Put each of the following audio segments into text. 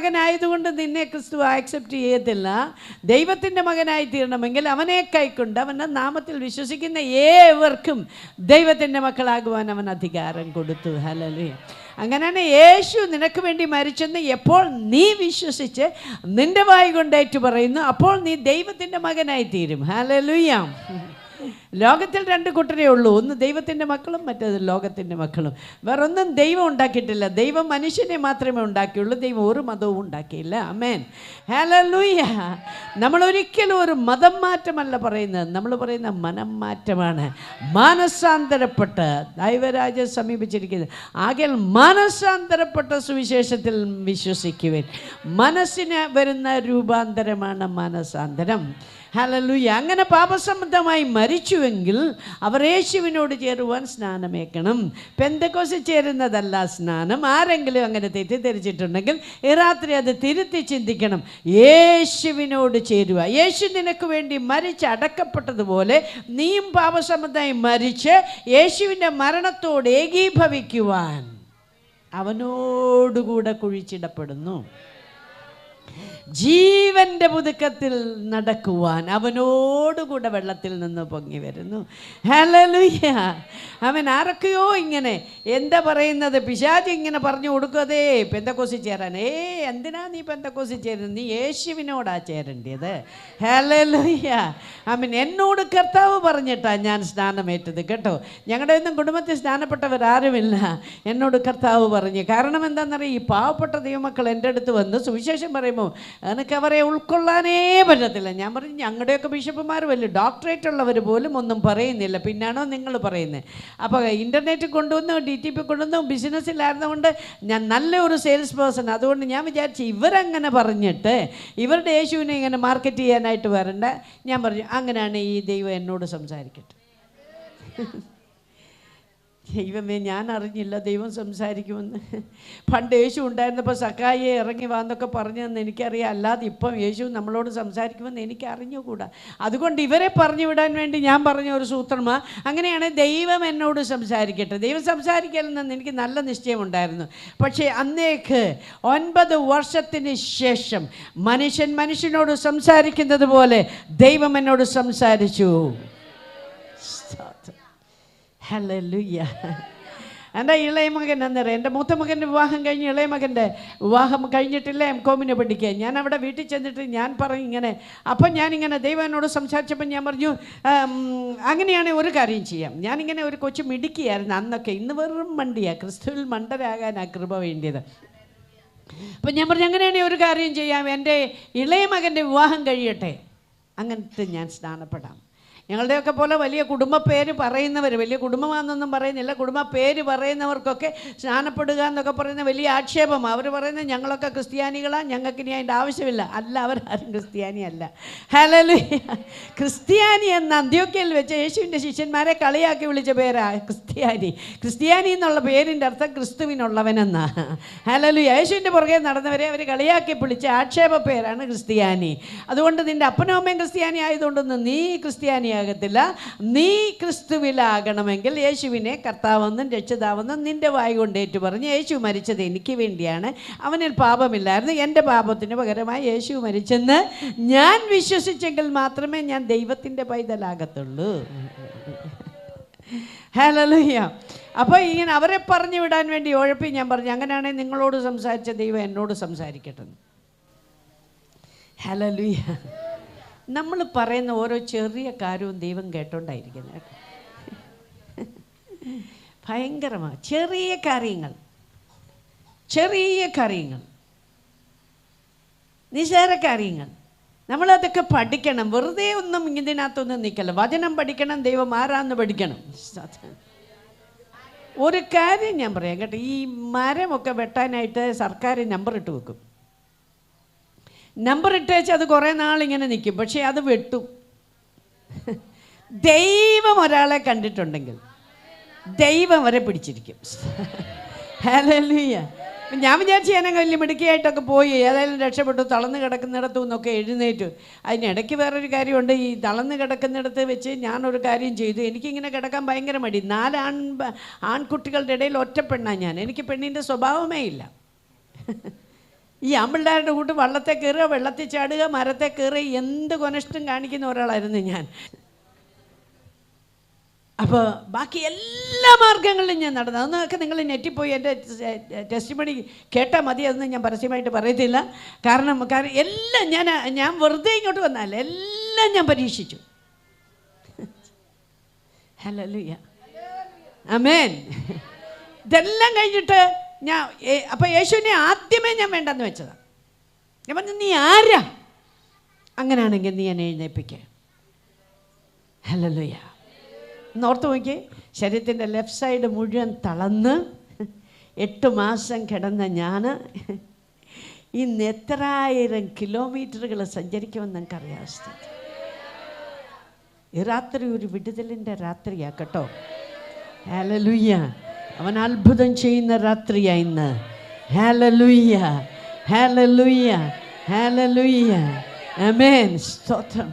മകനായതുകൊണ്ട് നിന്നെ ക്രിസ്തു ആക്സെപ്റ്റ് ചെയ്യത്തില്ല. ദൈവത്തിന്റെ മകനായി തീരണമെങ്കിൽ അവനെ കൈക്കൊണ്ട് അവന്റെ നാമത്തിൽ വിശ്വസിക്കുന്ന ഏവർക്കും ദൈവത്തിന്റെ മക്കളാകുവാൻ അവൻ അധികാരം കൊടുത്തു. ഹലലേ അങ്ങനെയാണ് യേശു നിനക്ക് വേണ്ടി മരിച്ചെന്ന് എപ്പോൾ നീ വിശ്വസിച്ച് നിന്റെ വായി കൊണ്ടേറ്റു പറയുന്നു അപ്പോൾ നീ ദൈവത്തിന്റെ മകനായി തീരും. ഹലലുയ്യാം ലോകത്തിൽ രണ്ട് കൂട്ടരേ ഉള്ളൂ. ഒന്ന് ദൈവത്തിന്റെ മക്കളും മറ്റേത് ലോകത്തിന്റെ മക്കളും. വേറൊന്നും ദൈവം ഉണ്ടാക്കിയിട്ടില്ല. ദൈവം മനുഷ്യനെ മാത്രമേ ഉണ്ടാക്കിയുള്ളൂ. ദൈവം ഒരു മതവും ഉണ്ടാക്കിയില്ല. അമേൻ ഹലലൂയ നമ്മൾ ഒരിക്കലും ഒരു മതം മാറ്റമല്ല പറയുന്നത്. നമ്മൾ പറയുന്ന മനം മാറ്റമാണ്. മാനസാന്തരപ്പെട്ട്. ദൈവരാജ്യം സമീപിച്ചിരിക്കുന്നത് ആകെ മാനസാന്തരപ്പെട്ട സുവിശേഷത്തിൽ വിശ്വസിക്കുവേൻ. മനസ്സിന് വരുന്ന രൂപാന്തരമാണ് മാനസാന്തരം. ഹലലുയ അങ്ങനെ പാപസംബന്ധമായി മരിച്ചുവെങ്കിൽ അവർ യേശുവിനോട് ചേരുവാൻ സ്നാനമേക്കണം പെന്തക്കോസ് ചേരുന്നതല്ല സ്നാനം. ആരെങ്കിലും അങ്ങനെ തെറ്റിദ്ധരിച്ചിട്ടുണ്ടെങ്കിൽ ഈ രാത്രി അത് തിരുത്തി ചിന്തിക്കണം. യേശുവിനോട് ചേരുക യേശു നിനക്ക് വേണ്ടി മരിച്ച് അടക്കപ്പെട്ടതുപോലെ നീയും പാപസംബന്ധമായി മരിച്ച് യേശുവിന്റെ മരണത്തോട് ഏകീഭവിക്കുവാൻ അവനോടുകൂടെ കുഴിച്ചിടപ്പെടുന്നു. ജീവന്റെ പുതുക്കത്തിൽ നടക്കുവാൻ അവനോടുകൂടെ വെള്ളത്തിൽ നിന്ന് പൊങ്ങി വരുന്നു. ഹലലുയ്യ അവൻ ആരൊക്കെയോ ഇങ്ങനെ എന്താ പറയുന്നത്? പിശാജ് ഇങ്ങനെ പറഞ്ഞു കൊടുക്കതേ പെന്തക്കോസി ചേരാൻ. ഏ എന്തിനാ നീ പെന്തക്കോസി ചേരുന്നത്? നീ യേശുവിനോടാ ചേരേണ്ടത്. ഹലലുയ്യ അവൻ എന്നോട് കർത്താവ് പറഞ്ഞിട്ടാ ഞാൻ സ്നാനമേറ്റത്. കേട്ടോ ഞങ്ങളുടെ ഒന്നും കുടുംബത്തിൽ സ്നാനപ്പെട്ടവരാരുമില്ല. എന്നോട് കർത്താവ് പറഞ്ഞു. കാരണം എന്താണെന്നറിയാം? ഈ പാവപ്പെട്ട ദൈവമക്കൾ എന്റെ അടുത്ത് വന്ന് സുവിശേഷം പറയുമ്പോൾ എനിക്ക് അവരെ ഉൾക്കൊള്ളാനേ പറ്റത്തില്ല. ഞാൻ പറഞ്ഞു ഞങ്ങളുടെയൊക്കെ ബിഷപ്പുമാർ വലിയ ഡോക്ടറേറ്റ് ഉള്ളവർ പോലും ഒന്നും പറയുന്നില്ല. പിന്നാണോ നിങ്ങൾ പറയുന്നത് അപ്പോൾ ഇന്റർനെറ്റ് കൊണ്ടുവന്നു ഡി ടി പി കൊണ്ടുവന്നു ബിസിനസ്സിലായിരുന്നതുകൊണ്ട് ഞാൻ നല്ല ഒരു സെയിൽസ് പേഴ്സൺ അതുകൊണ്ട് ഞാൻ വിചാരിച്ചു ഇവരങ്ങനെ പറഞ്ഞിട്ട് ഇവരുടെ യേശുവിനെ ഇങ്ങനെ മാർക്കറ്റ് ചെയ്യാനായിട്ട് വരണ്ട. ഞാൻ പറഞ്ഞു അങ്ങനെയാണ് ഈ ദൈവം എന്നോട് സംസാരിക്കട്ടെ. ദൈവമേ ഞാൻ അറിഞ്ഞില്ല ദൈവം സംസാരിക്കുമെന്ന്. പണ്ട് യേശു ഉണ്ടായിരുന്നപ്പോൾ സക്കായിയെ ഇറങ്ങി വാന്നൊക്കെ പറഞ്ഞതെന്ന് എനിക്കറിയാം. അല്ലാതെ ഇപ്പം യേശു നമ്മളോട് സംസാരിക്കുമെന്ന് എനിക്ക് അറിഞ്ഞുകൂടാ അതുകൊണ്ട് ഇവരെ പറഞ്ഞു വിടാൻ വേണ്ടി ഞാൻ പറഞ്ഞ ഒരു സൂത്രമാ. അങ്ങനെയാണ് ദൈവം എന്നോട് സംസാരിക്കട്ടെ. ദൈവം സംസാരിക്കലെന്ന് എനിക്ക് നല്ല നിശ്ചയമുണ്ടായിരുന്നു. പക്ഷേ അന്നേക്ക് ഒൻപത് വർഷത്തിന് ശേഷം മനുഷ്യൻ മനുഷ്യനോട് സംസാരിക്കുന്നത് പോലെ ദൈവം എന്നോട് സംസാരിച്ചു. ഹല്ലേലൂയ എന്റെ ഇളയ മകൻ അന്നേരം എന്റെ മൂത്ത മകന്റെ വിവാഹം കഴിഞ്ഞ് ഇളയ മകന്റെ വിവാഹം കഴിഞ്ഞിട്ടില്ല? എം കോമിനെ പഠിക്കുക ഞാൻ അവിടെ വീട്ടിൽ ചെന്നിട്ട് ഞാൻ പറഞ്ഞു ഇങ്ങനെ. അപ്പം ഞാനിങ്ങനെ ദൈവം എന്നോട് സംസാരിച്ചപ്പോൾ ഞാൻ പറഞ്ഞു "ആം, അങ്ങനെയാണെങ്കിൽ ഒരു കാര്യം ചെയ്യാം. ഞാനിങ്ങനെ ഒരു കൊച്ചു മിടുക്കിയായിരുന്നു അന്നൊക്കെ. ഇന്ന് വെറും മണ്ടിയാണ് ക്രിസ്തുവിൽ മണ്ടരാകാൻ ആ കൃപ വേണ്ടിയത്. അപ്പം ഞാൻ പറഞ്ഞു അങ്ങനെയാണെങ്കിൽ ഒരു കാര്യം ചെയ്യാം. എന്റെ ഇളയ മകന്റെ വിവാഹം കഴിയട്ടെ. അങ്ങനത്തെ ഞാൻ സ്നാനപ്പെടാം. ഞങ്ങളുടെയൊക്കെ പോലെ വലിയ കുടുംബ പേര് പറയുന്നവർ വലിയ കുടുംബമാണെന്നൊന്നും പറയുന്നില്ല. കുടുംബ പേര് പറയുന്നവർക്കൊക്കെ സ്നാനപ്പെടുക എന്നൊക്കെ പറയുന്ന വലിയ ആക്ഷേപം. അവർ പറയുന്നത് ഞങ്ങളൊക്കെ ക്രിസ്ത്യാനികളാണ് ഞങ്ങൾക്ക് ഇനി അതിന്റെ ആവശ്യമില്ല. അല്ല അവരാരും ക്രിസ്ത്യാനിയല്ല. ഹലലു ക്രിസ്ത്യാനി എന്ന അന്ത്യോക്കയിൽ വെച്ച് യേശുവിന്റെ ശിഷ്യന്മാരെ കളിയാക്കി വിളിച്ച പേരാ ക്രിസ്ത്യാനി. ക്രിസ്ത്യാനി എന്നുള്ള പേരിന്റെ അർത്ഥം ക്രിസ്തുവിനുള്ളവനെന്നാ. ഹലലു യേശുവിന്റെ പുറകെ നടന്നവരെ അവർ കളിയാക്കി വിളിച്ച ആക്ഷേപ പേരാണ് ക്രിസ്ത്യാനി. അതുകൊണ്ട് നിന്റെ അപ്പനും അമ്മയും ക്രിസ്ത്യാനി ആയതുകൊണ്ടൊന്നും നീ ക്രിസ്ത്യാനിയാകത്തില്ല നീ ക്രിസ്തുവിലാകണമെങ്കിൽ യേശുവിനെ കർത്താവെന്നും രക്ഷിതാവെന്നും നിന്റെ വായി കൊണ്ട് ഏറ്റു പറഞ്ഞ് യേശു മരിച്ചത് എനിക്ക് വേണ്ടിയാണ്. അവനിൽ പാപമില്ലായിരുന്നു. എന്റെ പാപത്തിന് പകരമായി യേശു മരിച്ചെന്ന് ഞാൻ വിശ്വസിച്ചെങ്കിൽ മാത്രമേ ഞാൻ ദൈവത്തിന്റെ പൈതലാകത്തുള്ളൂ. ഹലലുയ്യ അപ്പോൾ ഇങ്ങനെ അവരെ പറഞ്ഞു വിടാൻ വേണ്ടി ഉഴപ്പി ഞാൻ പറഞ്ഞു. അങ്ങനെയാണെങ്കിൽ നിങ്ങളോട് സംസാരിച്ച ദൈവം എന്നോട് സംസാരിക്കട്ടെ ഹലലുയ്യ നമ്മൾ പറയുന്ന ഓരോ ചെറിയ കാര്യവും ദൈവം കേട്ടോണ്ടായിരിക്കുന്നത് കേട്ടോ. ഭയങ്കരമാണ് ചെറിയ കാര്യങ്ങൾ. ചെറിയ കാര്യങ്ങൾ. നിസാര കാര്യങ്ങൾ. നമ്മളതൊക്കെ പഠിക്കണം. വെറുതെ ഒന്നും ഇതിനകത്തൊന്നും നിൽക്കല്ല. വചനം പഠിക്കണം ദൈവം ആരാന്ന് പഠിക്കണം. ഒരു കാര്യം ഞാൻ പറയാം കേട്ടോ. ഈ മരമൊക്കെ വെട്ടാനായിട്ട് സർക്കാർ നമ്പർ ഇട്ട് വെക്കും. നമ്പർ ഇട്ട് വെച്ച് അത് കുറേ നാളിങ്ങനെ നിൽക്കും പക്ഷേ അത് വെട്ടും. ദൈവം ഒരാളെ കണ്ടിട്ടുണ്ടെങ്കിൽ ദൈവം വരെ പിടിച്ചിരിക്കും. ഹല്ലേലൂയ. ഞാൻ വിചാരിച്ചു ഞാൻ വലിയ മിടുക്കിയായിട്ടൊക്കെ പോയി. ഏതായാലും രക്ഷപ്പെട്ടു. തളർന്ന് കിടക്കുന്നിടത്തു നിന്നൊക്കെ എഴുന്നേറ്റു. അതിനിടയ്ക്ക് വേറൊരു കാര്യമുണ്ട്. ഈ തളർന്ന് കിടക്കുന്നിടത്ത് വെച്ച് ഞാനൊരു കാര്യം ചെയ്തു. എനിക്കിങ്ങനെ കിടക്കാൻ ഭയങ്കര മടി. നാല് ആൺ ആൺകുട്ടികളുടെ ഇടയിൽ ഒറ്റപ്പെണ്ണാണ് ഞാൻ. എനിക്ക് പെണ്ണിന്റെ സ്വഭാവമേ ഇല്ല. ഈ ആമ്പിള്ളേരുടെ കൂട്ട് വള്ളത്തെ കയറുക വെള്ളത്തിൽ ചാടുക മരത്തെ കയറുക എന്ത് കൊനഷ്ടം കാണിക്കുന്ന ഒരാളായിരുന്നു ഞാൻ. അപ്പോൾ ബാക്കി എല്ലാ മാർഗങ്ങളിലും ഞാൻ നടന്നു. അതൊക്കെ നിങ്ങൾ നെറ്റിൽ പോയി എന്റെ ടെസ്റ്റ് മണി കേട്ടാൽ മതി അതൊന്നും ഞാൻ പരസ്യമായിട്ട് പറയത്തില്ല. കാരണം കാരണം എല്ലാം ഞാൻ ഞാൻ വെറുതെ ഇങ്ങോട്ട് വന്നാൽ എല്ലാം ഞാൻ പരീക്ഷിച്ചു. ഹലോ അമേൻ ഇതെല്ലാം കഴിഞ്ഞിട്ട് ഞാൻ അപ്പം അപ്പോൾ യേശുവിനെ ആദ്യമേ ഞാൻ വേണ്ടെന്ന് വെച്ചതാണ് ഞാൻ പറഞ്ഞു നീ ആരാ? അങ്ങനെയാണെങ്കിൽ നീ എന്നെ എഴുന്നേൽപ്പിക്കുക ഹലലുയ ഓർത്ത് നോക്കി ശരീരത്തിന്റെ ലെഫ്റ്റ് സൈഡ് മുഴുവൻ തളന്ന് എട്ട് മാസം കിടന്ന ഞാൻ ഇന്ന് എത്രായിരം കിലോമീറ്ററുകൾ സഞ്ചരിക്കുമെന്ന് നിങ്ങൾക്ക് സ്ഥിതി ഈ രാത്രി ഒരു വിടുതലിന്റെ രാത്രിയാ കേട്ടോ. ഹാലലുയ്യ അവൻ അത്ഭുതം ചെയ്യുന്ന രാത്രിയാ ഇന്ന്. ഹാലലുയ്യ ഹാലലുയ്യ ഹാലലുയ്യ അമേൻ സ്തോത്രം.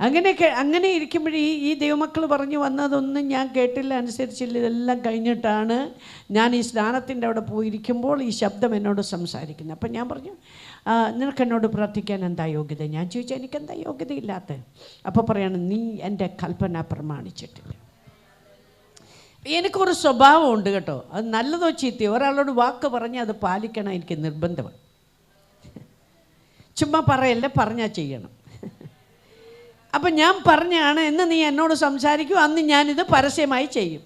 അങ്ങനെയൊക്കെ അങ്ങനെ ഇരിക്കുമ്പോഴേ ഈ ദൈവമക്കൾ പറഞ്ഞു വന്നതൊന്നും ഞാൻ കേട്ടില്ല അനുസരിച്ചില്ല ഇതെല്ലാം കഴിഞ്ഞിട്ടാണ് ഞാൻ ഈ സ്നാനത്തിന്റെ അവിടെ പോയിരിക്കുമ്പോൾ ഈ ശബ്ദം എന്നോട് സംസാരിക്കുന്നത്. അപ്പം ഞാൻ പറഞ്ഞു "ആ, നിനക്ക് എന്നോട് പ്രാർത്ഥിക്കാൻ എന്താ യോഗ്യത? ഞാൻ ചോദിച്ചാൽ എനിക്ക് എന്താ യോഗ്യതയില്ലാത്ത? അപ്പോൾ പറയാണ് നീ എന്റെ കൽപ്പന പ്രമാണിച്ചിട്ടില്ല. എനിക്കൊരു സ്വഭാവമുണ്ട് കേട്ടോ. അത് നല്ലതോ ചീത്തയോ? ഒരാളോട് വാക്ക് പറഞ്ഞ് അത് പാലിക്കണം എനിക്ക് നിർബന്ധമാണ്. ചുമ്മാ പറയല്ല പറഞ്ഞാൽ ചെയ്യണം. അപ്പം ഞാൻ പറഞ്ഞാണ് എന്ന് നീ എന്നോട് സംസാരിക്കൂ അന്ന് ഞാനിത് പരസ്യമായി ചെയ്യും.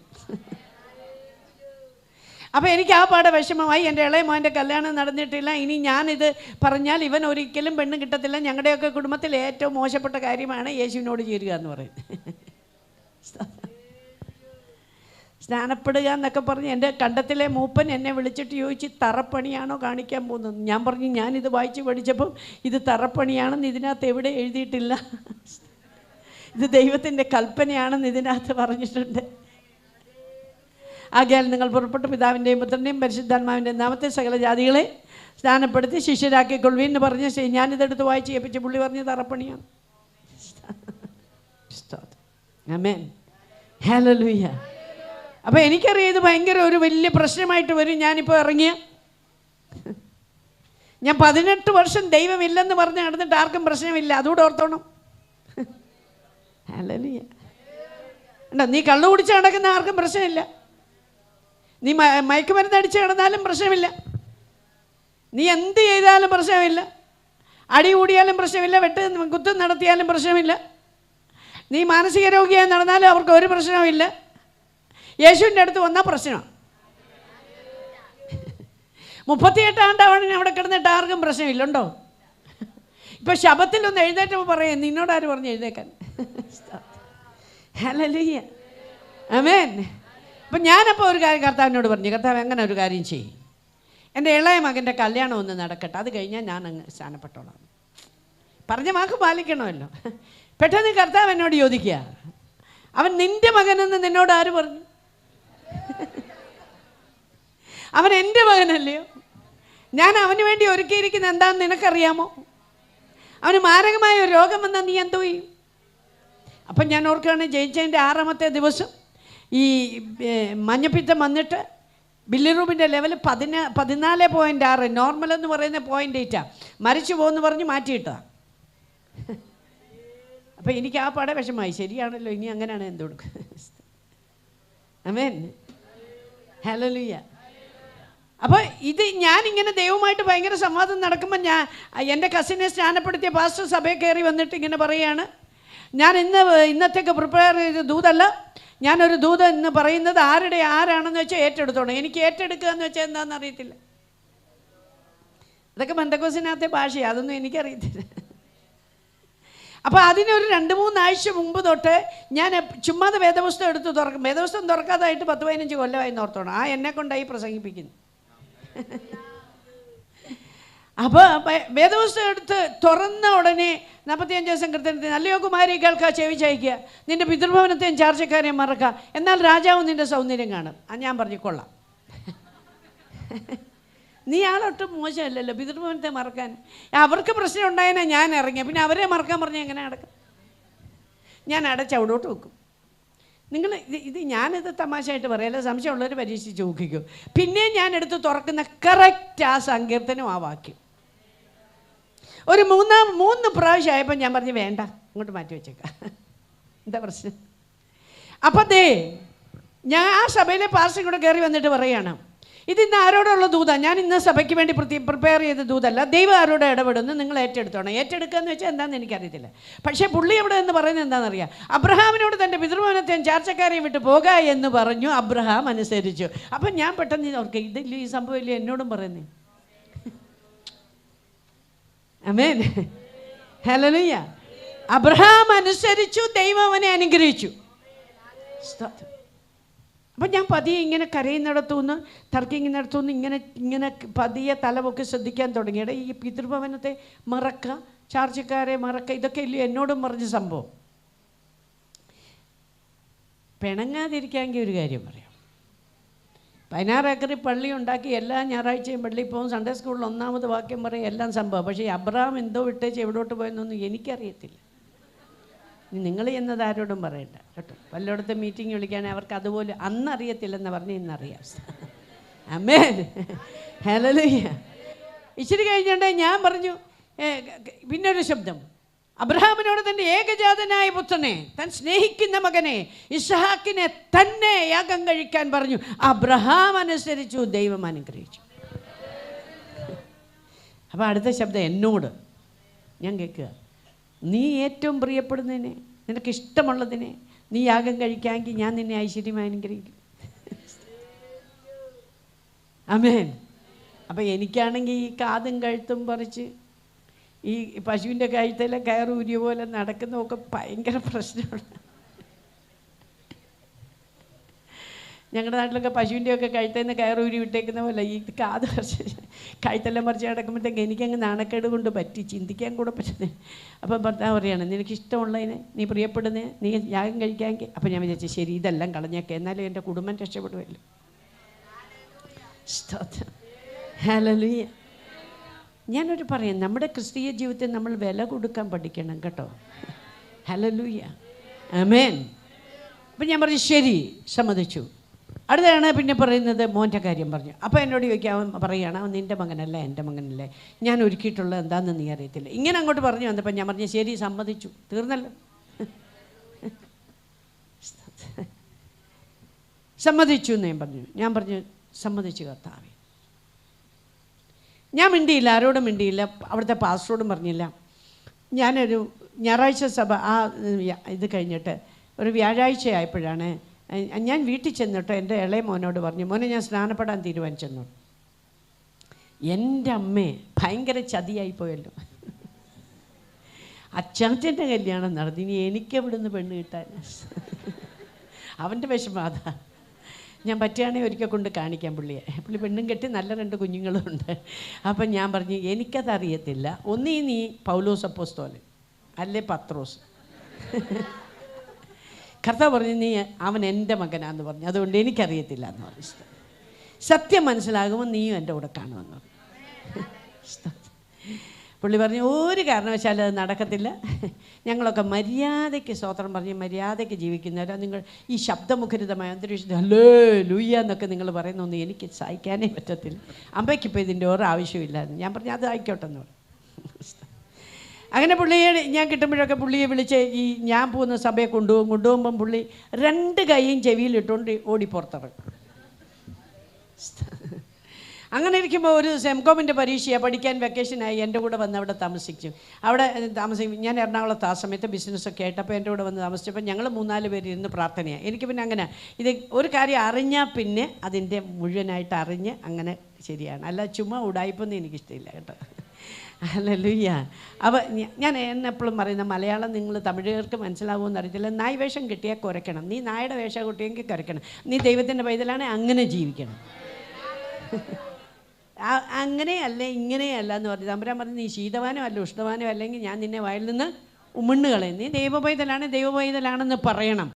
അപ്പോൾ എനിക്ക് ആ പാടെ വിഷമമായി എന്റെ ഇളയ മോന്റെ കല്യാണം നടന്നിട്ടില്ല. ഇനി ഞാനിത് പറഞ്ഞാൽ ഇവൻ ഒരിക്കലും പെണ്ണ് കിട്ടത്തില്ല. ഞങ്ങളുടെയൊക്കെ കുടുംബത്തിൽ ഏറ്റവും മോശപ്പെട്ട കാര്യമാണ് യേശുവിനോട് ചേരുക എന്ന് പറയുന്നത്. സ്നാനപ്പെടുക എന്നൊക്കെ പറഞ്ഞ് എന്റെ കണ്ടത്തിലെ മൂപ്പൻ എന്നെ വിളിച്ചിട്ട് ചോദിച്ച് തറപ്പണിയാണോ കാണിക്കാൻ പോകുന്നത്? ഞാൻ പറഞ്ഞു ഞാനിത് വായിച്ച് പഠിച്ചപ്പം ഇത് തറപ്പണിയാണെന്ന് ഇതിനകത്ത് എവിടെ എഴുതിയിട്ടില്ല? ഇത് ദൈവത്തിന്റെ കൽപ്പനയാണെന്ന് ഇതിനകത്ത് പറഞ്ഞിട്ടുണ്ട്. ആകയാൽ നിങ്ങൾ പുറപ്പെട്ട പിതാവിന്റെയും പുത്രന്റെയും പരിശുദ്ധാത്മാവിന്റെയും നാമത്തെ സകല ജാതികളെ സ്നാനപ്പെടുത്തി ശിഷ്യരാക്കിക്കൊള്ളുവീൻ എന്ന് പറഞ്ഞ ശരി ഞാനിതെടുത്ത് വായിച്ച് ഏൽപ്പിച്ച് പുള്ളി പറഞ്ഞ് തറപ്പണിയാണ്. അമേൻ ഹല്ലേലൂയ അപ്പോൾ എനിക്കറിയാം ഇത് ഭയങ്കര ഒരു വലിയ പ്രശ്നമായിട്ട് വരും. ഞാനിപ്പോൾ ഇറങ്ങിയ ഞാൻ പതിനെട്ട് വർഷം ദൈവമില്ലെന്ന് പറഞ്ഞ് നടന്നിട്ട് ആർക്കും പ്രശ്നമില്ല. അതുകൂടെ ഓർത്തോണം. ഹല്ലേലൂയ. ഉണ്ടോ നീ കള്ളു കുടിച്ച് നടക്കുന്ന ആർക്കും പ്രശ്നമില്ല. നീ മയക്കുമരുന്ന് അടിച്ച് കിടന്നാലും പ്രശ്നമില്ല. നീ എന്ത് ചെയ്താലും പ്രശ്നമില്ല. അടി കൂടിയാലും പ്രശ്നമില്ല. വെട്ട് കുത്തം നടത്തിയാലും പ്രശ്നമില്ല. നീ മാനസിക രോഗിയായി നടന്നാലും അവർക്ക് ഒരു പ്രശ്നവുമില്ല. യേശുവിന്റെ അടുത്ത് വന്നാൽ പ്രശ്നമാണ് മുപ്പത്തിയെട്ടാണ്ടാവണ അവിടെ കിടന്നിട്ട് ആർക്കും പ്രശ്നമില്ലുണ്ടോ? ഇപ്പൊ ശബത്തിലൊന്ന് എഴുന്നേറ്റപ്പോൾ പറയും നിന്നോട് ആര് പറഞ്ഞു എഴുന്നേക്കാൻ? Hallelujah amen. അപ്പം ഞാനപ്പോൾ ഒരു കാര്യം കർത്താവിനോട് പറഞ്ഞു കർത്താവ് അങ്ങനെ ഒരു കാര്യം ചെയ്യും. എന്റെ ഇളയ മകന്റെ കല്യാണം ഒന്ന് നടക്കട്ടെ അത് കഴിഞ്ഞാൽ ഞാൻ അങ്ങ് സ്ഥാനപ്പെട്ടോളാം. പറഞ്ഞ വാക്ക് പാലിക്കണമല്ലോ. പെട്ടെന്ന് കർത്താവ് എന്നോട് ചോദിക്കുക അവൻ നിന്റെ മകനെന്ന് നിന്നോട് ആര് പറഞ്ഞു? അവൻ എന്റെ മകനല്ലയോ? ഞാൻ അവന് വേണ്ടി ഒരുക്കിയിരിക്കുന്ന എന്താണെന്ന് നിനക്കറിയാമോ? അവന് മാരകമായ ഒരു രോഗം വന്നാൽ നീ എന്തോ ചെയ്യും? അപ്പം ഞാൻ ഓർക്കുകയാണ് ജയിച്ചതിന്റെ ആറാമത്തെ ദിവസം ഈ മഞ്ഞപ്പിത്തം വന്നിട്ട് ബില്ലിറൂബിന്റെ ലെവൽ പതിനാ പതിനാല് പോയിന്റ് ആറ് നോർമൽ എന്ന് പറയുന്ന പോയിന്റ് എയ്റ്റാണ് മരിച്ചു പോകുമെന്ന് പറഞ്ഞ് മാറ്റിയിട്ടതാണ് അപ്പം എനിക്ക് ആ പാടെ വിഷമായി ശരിയാണല്ലോ ഇനി അങ്ങനെയാണ് എന്ത് കൊടുക്കുക അമേൻ. ഹലലുയ്യ അപ്പോൾ ഇത് ഞാനിങ്ങനെ ദൈവമായിട്ട് ഭയങ്കര സംവാദം നടക്കുമ്പോൾ ഞാൻ എന്റെ കസിനെ സ്നാനപ്പെടുത്തിയ പാസ്റ്റർ സഭയിൽ കയറി വന്നിട്ട് ഇങ്ങനെ പറയുകയാണ് ഞാൻ ഇന്ന് ഇന്നത്തേക്ക് പ്രിപ്പയർ ചെയ്ത ദൂതല്ല ഞാനൊരു ദൂത എന്ന് പറയുന്നത് ആരുടെ ആരാണെന്ന് വെച്ചാൽ ഏറ്റെടുത്തോണം. എനിക്ക് ഏറ്റെടുക്കുക എന്ന് വെച്ചാൽ എന്താണെന്ന് അറിയത്തില്ല. അതൊക്കെ ബന്ധക്കോസിനകത്തെ ഭാഷയാണ് അതൊന്നും എനിക്കറിയത്തില്ല. അപ്പോൾ അതിനൊരു രണ്ട് മൂന്നാഴ്ച മുമ്പ് തൊട്ട് ഞാൻ ചുമ്മാതെ വേദപുസ്തകം എടുത്ത് തുറക്കും. വേദപുസ്തകം തുറക്കാതായിട്ട് പത്ത് പതിനഞ്ച് കൊല്ലമായി നോർത്തോണം ആ എന്നെ കൊണ്ടായി പ്രസംഗിപ്പിക്കുന്നു. അപ്പോൾ വേദപുസ്തകം എടുത്ത് തുറന്ന ഉടനെ നാൽപ്പത്തിയഞ്ച് കൃത്യത്തിന് നല്ലയോ കുമാരി കേൾക്കുക ചെവിച്ചയക്കുക ചായ്ക്കുക നിന്റെ പിതൃഭവനത്തെയും ചാർച്ചക്കാരെയും മറക്കുക എന്നാൽ രാജാവ് നിന്റെ സൗന്ദര്യം കാണും. ആ ഞാൻ പറഞ്ഞു കൊള്ളാം. നീ ആളൊട്ടും മോശമല്ലല്ലോ പിതൃഭവനത്തെ മറക്കാൻ. അവർക്ക് പ്രശ്നം ഉണ്ടായതിനാ ഞാൻ ഇറങ്ങിയ. പിന്നെ അവരെ മറക്കാൻ പറഞ്ഞാൽ എങ്ങനെ നടക്കും? ഞാൻ അടച്ച് അവിടോട്ട് വെക്കും. നിങ്ങൾ ഇത് ഞാനിത് തമാശയായിട്ട് പറയല്ല സംശയമുള്ളവർ പരീക്ഷിച്ച് നോക്കിക്കും പിന്നെ ഞാൻ എടുത്ത് തുറക്കുന്ന കറക്റ്റ് ആ സങ്കീർത്തനം ആ വാക്യം. ഒരു മൂന്നാം മൂന്ന് പ്രാവശ്യം ആയപ്പോൾ ഞാൻ പറഞ്ഞു വേണ്ട അങ്ങോട്ട് മാറ്റി വെച്ചേക്കാം. എന്താ പ്രശ്നം? അപ്പം ദേ ഞാൻ ആ സഭയിലെ പാർസൽ കൂടെ കയറി വന്നിട്ട് പറയുകയാണ് ഇത് ഇന്ന് ആരോടുള്ള ദൂത? ഞാൻ ഇന്ന് സഭയ്ക്ക് വേണ്ടി പ്രതി പ്രിപ്പയർ ചെയ്ത ദൂതല്ല. ദൈവം ആരോട് ഇടപെടുന്നു. നിങ്ങൾ ഏറ്റെടുത്തോണം. ഏറ്റെടുക്കുക എന്ന് വെച്ചാൽ എന്താണെന്ന് എനിക്കറിയത്തില്ല. പക്ഷേ പുള്ളി എവിടെ എന്ന് പറയുന്നത് എന്താണെന്നറിയാം അബ്രഹാമിനോട് തന്റെ പിതൃഭവനത്തെയും ചാർച്ചക്കാരെയും വിട്ട് പോക എന്ന് പറഞ്ഞു അബ്രഹാം അനുസരിച്ചു. അപ്പം ഞാൻ പെട്ടെന്ന് ഓർക്കെ ഇതില്ല ഈ സംഭവം ഇല്ല? എന്നോടും പറയുന്നേ. അമേൻ ഹലലുയ്യ അബ്രഹാം അനുസരിച്ചു ദൈവം അവനെ അനുഗ്രഹിച്ചു. അപ്പം ഞാൻ പതിയെ ഇങ്ങനെ കരയുന്നിടത്തുനിന്ന് തർക്കിങ്ങിനടത്തുനിന്ന് ഇങ്ങനെ ഇങ്ങനെ പതിയെ തലമൊക്കെ ശ്രദ്ധിക്കാൻ തുടങ്ങിയത് ഈ പിതൃഭവനത്തെ മറക്ക ചാർജിക്കാരെ മറക്ക ഇതൊക്കെ ഇല്ലേ എന്നോടും പറഞ്ഞ സംഭവം. പിണങ്ങാതിരിക്കാമെങ്കിൽ ഒരു കാര്യം പറയാം. പതിനാറ് ഏക്കറിൽ പള്ളി ഉണ്ടാക്കി എല്ലാ ഞായറാഴ്ചയും പള്ളിയിൽ പോകും. സൺഡേ സ്കൂളിൽ ഒന്നാമത് വാക്യം പറയും എല്ലാം സംഭവം. പക്ഷേ അബ്രഹാം എന്തോ വിട്ടേച്ച് എവിടോട്ട് പോയെന്നൊന്നും എനിക്കറിയത്തില്ല. നിങ്ങൾ എന്നത് ആരോടും പറയണ്ട കേട്ടോ. വല്ലയിടത്ത് മീറ്റിംഗ് വിളിക്കുകയാണെങ്കിൽ അവർക്ക് അതുപോലെ അന്നറിയത്തില്ലെന്ന് പറഞ്ഞ് ഇന്നറിയാം. അമ്മേ ഹലലുയ്യ ഇച്ചിരി കഴിഞ്ഞിട്ട് ഞാൻ പറഞ്ഞു പിന്നൊരു ശബ്ദം. അബ്രഹാമിനോട് തന്റെ ഏകജാതനായ പുത്രനെ തൻ സ്നേഹിക്കുന്ന മകനെ ഇസ്ഹാക്കിനെ തന്നെ യാഗം കഴിക്കാൻ പറഞ്ഞു. അബ്രഹാം അനുസരിച്ചു ദൈവം അനുഗ്രഹിച്ചു. അപ്പോൾ അടുത്ത ശബ്ദം എന്നോട്. ഞാൻ കേൾക്കുക. നീ ഏറ്റവും പ്രിയപ്പെടുന്നതിനെ നിനക്ക് ഇഷ്ടമുള്ളതിനെ നീ യാഗം കഴിക്കാമെങ്കിൽ ഞാൻ നിന്നെ ഐശ്വര്യമായി അനുഗ്രഹിക്കും. അമേൻ അപ്പം എനിക്കാണെങ്കിൽ ഈ കാതും കഴുത്തും പറിച്ച് ഈ പശുവിന്റെ കഴുത്തിലെ കയറൂരിയ പോലെ നടക്കുന്നതൊക്കെ ഭയങ്കര പ്രശ്നമാണ്. ഞങ്ങളുടെ നാട്ടിലൊക്കെ പശുവിന്റെയൊക്കെ കഴുത്തേന്ന് കയറൂരി വിട്ടേക്കുന്ന പോലെ ഈ കാത് കുറച്ച് കഴുത്തെല്ലാം മറിച്ച് കിടക്കുമ്പോഴത്തേക്ക് എനിക്കങ്ങ് നാണക്കേട് കൊണ്ട് പറ്റി ചിന്തിക്കാൻ കൂടെ പറ്റുന്നത് അപ്പം ഭർത്താവ് പറയാണ് നിനക്കിഷ്ടമുള്ളതിനെ നീ പ്രിയപ്പെടുന്നത് നീ യാഗം കഴിക്കാമെങ്കിൽ അപ്പം ഞാൻ വിചാരിച്ചു ശരി ഇതെല്ലാം കളഞ്ഞേക്കെ എന്നാലും എന്റെ കുടുംബം രക്ഷപ്പെടുമല്ലോ ഹലലുയ ഞാനൊരു പറയാം നമ്മുടെ ക്രിസ്തീയ ജീവിതത്തിൽ നമ്മൾ വില കൊടുക്കാൻ പഠിക്കണം കേട്ടോ. ഹലലുയ അമേൻ അപ്പം ഞാൻ പറഞ്ഞു ശരി സമ്മതിച്ചു. അടുത്താണ് പിന്നെ പറയുന്നത് മോന്റെ കാര്യം പറഞ്ഞു. അപ്പോൾ എന്നോട് ചോദിക്കാൻ പറയുകയാണ് അവൻ നിന്റെ മകനല്ല എന്റെ മകനല്ലേ? ഞാൻ ഒരുക്കിയിട്ടുള്ളത് എന്താണെന്ന് നീ അറിയത്തില്ല. ഇങ്ങനെ അങ്ങോട്ട് പറഞ്ഞു വന്നപ്പോൾ ഞാൻ പറഞ്ഞു ശരി സമ്മതിച്ചു. തീർന്നല്ലോ. സമ്മതിച്ചു എന്ന് ഞാൻ പറഞ്ഞു. ഞാൻ പറഞ്ഞു സമ്മതിച്ചു കർത്താവേ. ഞാൻ മിണ്ടിയില്ല ആരോടും മിണ്ടിയില്ല അവിടുത്തെ പാസ്റ്ററോടും പറഞ്ഞില്ല. ഞാനൊരു ഞായറാഴ്ച സഭ ആ ഇത് കഴിഞ്ഞിട്ട് ഒരു വ്യാഴാഴ്ച ആയപ്പോഴാണ് ഞാൻ വീട്ടിൽ ചെന്നിട്ടോ എന്റെ ഇളയ മോനോട് പറഞ്ഞു മോനെ ഞാൻ സ്നാനപ്പെടാൻ തീരുമാനിച്ചെന്നു. എന്റെ അമ്മേ ഭയങ്കര ചതിയായി പോയല്ലോ. അച്ചാച്ചന്റെ കല്യാണം നടന്നു. ഇനി എനിക്ക് എവിടുന്ന് പെണ്ണ് കിട്ടാൻ? അവന്റെ വിഷമം അതാ. ഞാൻ പറ്റുകയാണെങ്കിൽ ഒരിക്കൽ കൊണ്ട് കാണിക്കാൻ പുള്ളിയെ. പുള്ളി പെണ്ണും കെട്ടി നല്ല രണ്ട് കുഞ്ഞുങ്ങളുണ്ട് അപ്പം ഞാൻ പറഞ്ഞു എനിക്കതറിയത്തില്ല ഒന്നീ നീ പൗലോസ് അപ്പോസ്തോലൻ അല്ലേ പത്രോസ്? കർത്താവ് പറഞ്ഞു നീ അവൻ എന്റെ മകനാന്ന് പറഞ്ഞു. അതുകൊണ്ട് എനിക്കറിയത്തില്ല എന്ന് പറഞ്ഞു. സത്യം മനസ്സിലാകുമ്പോൾ നീയും എന്റെ കൂടെ കാണുമെന്ന് പുള്ളി പറഞ്ഞു ഒരു കാരണവശാലും അത് നടക്കത്തില്ല. ഞങ്ങളൊക്കെ മര്യാദയ്ക്ക് സ്വോത്രം പറഞ്ഞ് മര്യാദയ്ക്ക് ജീവിക്കുന്നവരാ. നിങ്ങൾ ഈ ശബ്ദമുഖരിതമായ അന്തരീക്ഷത്തിൽ ഹലോ ലൂയ്യ എന്നൊക്കെ നിങ്ങൾ പറയുന്നൊന്നും എനിക്ക് സഹിക്കാനേ പറ്റത്തില്ല. അമ്മയ്ക്കിപ്പോൾ ഇതിന്റെ ഓരോ ആവശ്യമില്ലായിരുന്നു ഞാൻ പറഞ്ഞു അത് ആയിക്കോട്ടെ എന്ന് പറഞ്ഞു. അങ്ങനെ പുള്ളിയെ ഞാൻ കിട്ടുമ്പോഴൊക്കെ പുള്ളിയെ വിളിച്ച് ഈ ഞാൻ പോകുന്ന സഭയെ കൊണ്ടുപോകും കൊണ്ടുപോകുമ്പം പുള്ളി രണ്ട് കൈയും ചെവിയിലിട്ടുകൊണ്ട് ഓടി പുറത്തിറങ്ങും അങ്ങനെ ഇരിക്കുമ്പോൾ ഒരു സെംകോമിന്റെ പരീക്ഷയാണ് പഠിക്കാൻ വെക്കേഷനായി എന്റെ കൂടെ വന്ന് അവിടെ താമസിച്ചു. അവിടെ താമസിക്കും ഞാൻ എറണാകുളത്ത് ആ സമയത്ത് ബിസിനസ്സൊക്കെ ആയിട്ട് അപ്പോൾ എന്റെ കൂടെ വന്ന് താമസിച്ചപ്പോൾ ഞങ്ങൾ മൂന്നാൽ പേര് ഇരുന്ന് പ്രാർത്ഥനയാണ് എനിക്ക് പിന്നെ അങ്ങനെ ഇത് ഒരു കാര്യം അറിഞ്ഞാൽ പിന്നെ അതിന്റെ മുഴുവനായിട്ട് അറിഞ്ഞ് അങ്ങനെ ശരിയാണ്. അല്ല ചുമ്മാ ഉടായ്പൊന്നും എനിക്കിഷ്ടമില്ല കേട്ടോ. അല്ലല്ലുയ്യ. അപ്പോൾ ഞാൻ എന്നെപ്പോഴും പറയുന്ന മലയാളം നിങ്ങൾ തമിഴുകാർക്ക് മനസ്സിലാവുമെന്ന് അറിയത്തില്ല. നായ് വേഷം കിട്ടിയാൽ കുരയ്ക്കണം. നീ നായുടെ വേഷം കിട്ടിയെങ്കിൽ കുരയ്ക്കണം. നീ ദൈവത്തിന്റെ പൈതലാണെങ്കിൽ അങ്ങനെ ജീവിക്കണം. അങ്ങനെയല്ല ഇങ്ങനെയല്ല എന്ന് പറഞ്ഞു തമ്പുരാൻ പറഞ്ഞു നീ ശീതവാനോ അല്ല ഉഷ്ണവാനോ അല്ലെങ്കിൽ ഞാൻ നിന്നെ വയലിൽ നിന്ന് ഉമിണ്ണുകളെ നീ ദൈവപൈതലാണ് ദൈവപൈതലാണെന്ന് പറയണം.